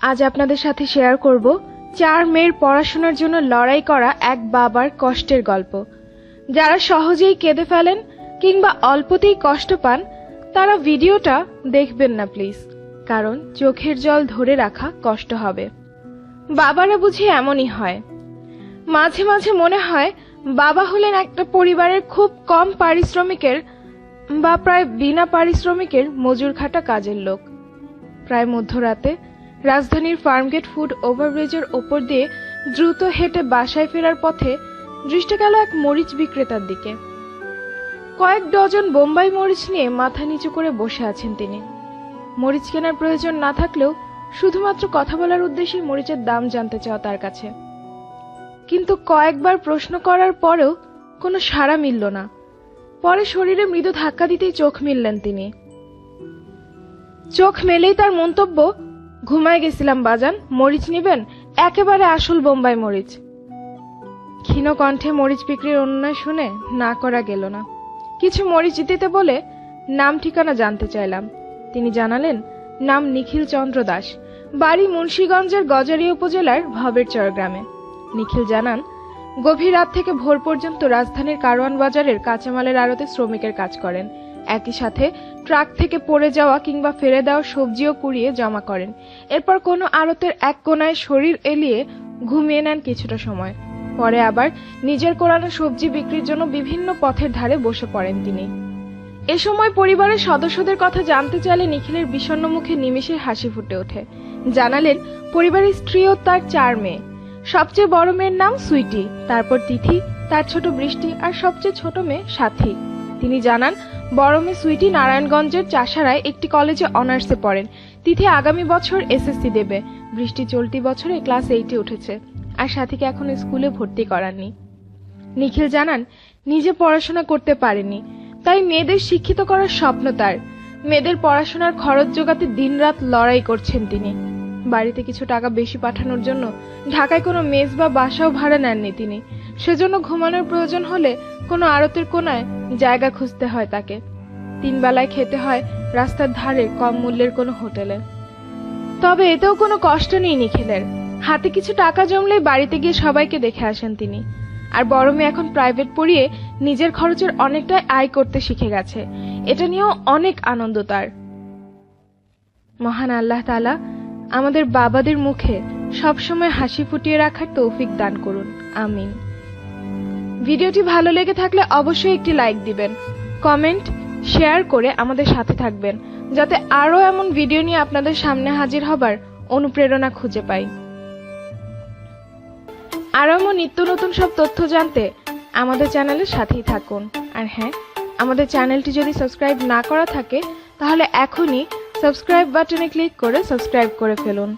আজ আপনাদের সাথে শেয়ার করব চার মেয়ের পড়াশোনার জন্য লড়াই করা এক বাবার কষ্টের গল্প। যারা সহজেই কেঁদে ফেলেন কিংবা অল্পতেই কষ্ট পান, তারা ভিডিওটা দেখবেন না প্লিজ কারণ চোখের জল ধরে রাখা কষ্ট হবে। বাবারা বুঝি এমনই হয়। মাঝে মাঝে মনে হয় বাবা হলেন একটা পরিবারের খুব কম পারিশ্রমিকের বা প্রায় বিনা পারিশ্রমিকের মজুর খাটা কাজের লোক। প্রায় মধ্যরাতে রাজধানীর ফার্মগেট ফুড ওভারব্রিজের ওপর দিয়ে দ্রুত হেঁটে বাসায় ফেরার পথে দৃষ্টি গেল এক মরিচ বিক্রেতার দিকে। কয়েক ডজন বোম্বাই মরিচ নিয়ে মাথা নিচু করে বসে আছেন তিনি। মরিচ কেনার প্রয়োজন না থাকলেও শুধুমাত্র কথা বলার উদ্দেশ্যে মরিচের দাম জানতে চাওয়া তার কাছে। কিন্তু কয়েকবার প্রশ্ন করার পরেও কোনো সাড়া মিলল না। পরে শরীরে মৃদু ধাক্কা দিতেই চোখ মিললেন তিনি। চোখ মেলেই তার মন্তব্য ঘুমায় গেছিলাম বাজান। মরিচ নিবেন? একেবারে আসল বোম্বাই মরিচ। ক্ষীণ কণ্ঠে মরিচ বিক্রির অন্যায় শুনে না করা গেল না। কিছু মরিচ দিতে বলে নাম ঠিকানা জানতে চাইলাম। তিনি জানালেন, নাম নিখিল চন্দ্র দাস। বাড়ি মুন্সীগঞ্জের গজারিয়া উপজেলার ভবেরচর গ্রামে। নিখিল জানান, গভীর রাত থেকে ভোর পর্যন্ত রাজধানীর কারওয়ান বাজারের কাঁচামালের আড়তে শ্রমিকের কাজ করেন। একই সাথে ট্রাক থেকে পড়ে যাওয়া কিংবা ফেলে দেওয়া সবজিও কুড়িয়ে জমা করেন। এরপর কোনো আড়তের এক কোনায় শরীর এলিয়ে ঘুমিয়ে নেন কিছুটা সময়। পরে আবার নিজের কোরানো সবজি বিক্রির জন্য বিভিন্ন পথের ধারে বসে পড়েন তিনি। এ সময় পরিবারের সদস্যদের কথা জানতে চাইলে নিখিলের বিষণ্ণ মুখে নিমেষে হাসি ফুটে ওঠে। জানালেন, পরিবারের স্ত্রী ও তার চার মেয়ে। সবচেয়ে বড় মেয়ের নাম সুইটি, তারপর তিথি, তার ছোট বৃষ্টি আর সবচেয়ে ছোট মেয়ে সাথী। তিনি জানান বড় মেয়ে সুইটি নারায়ণগঞ্জের চাষারায় একটি কলেজে অনার্সে পড়েন। তিথি আগামী বছর এসএসসি দেবে। বৃষ্টি চলতি বছরে ক্লাস এইটে উঠেছে। আর সাথীকে এখন স্কুলে ভর্তি করাননি। নিখিল জানান, নিজে পড়াশোনা করতে পারেনি। তাই মেয়েদের শিক্ষিত করার স্বপ্ন তার। মেয়েদের পড়াশোনার খরচ জোগাতে দিনরাত লড়াই করছেন তিনি। বাড়িতে কিছু টাকা বেশি পাঠানোর জন্য ঢাকায় কোনো মেস বা বাসাও ভাড়া নেননি তিনি। সেজন্য ঘুমানোর প্রয়োজন হলে কোনো আড়তের কোনায় জায়গা খুঁজতে হয় তাকে। তিন বেলায় খেতে হয় রাস্তার ধারে কম মূল্যের কোনো হোটেলে। তবে এতেও কোনো কষ্ট নেই নিখিলের। হাতে কিছু টাকা জমলেই বাড়িতে গিয়ে সবাইকে দেখে আসেন তিনি। আর বড় মেয়ে এখন প্রাইভেট পড়িয়ে নিজের খরচের অনেকটাই আয় করতে শিখে গেছে। এটা নিয়েও অনেক আনন্দ তার। মহান আল্লাহ তালা আমাদের বাবাদের মুখে সবসময় হাসি ফুটিয়ে রাখার তৌফিক দান করুন। আমিন। ভিডিওটি ভালো লেগে থাকলে অবশ্যই একটি লাইক দিবেন, কমেন্ট, শেয়ার করে আমাদের সাথে থাকবেন, যাতে আরও এমন ভিডিও নিয়ে আপনাদের সামনে হাজির হবার অনুপ্রেরণা খুঁজে পাই। আরও এমন নিত্য নতুন সব তথ্য জানতে আমাদের চ্যানেলের সাথেই থাকুন। আর হ্যাঁ আমাদের চ্যানেলটি যদি সাবস্ক্রাইব না করা থাকে, তাহলে এখনই সাবস্ক্রাইব বাটনে ক্লিক করে সাবস্ক্রাইব করে ফেলুন।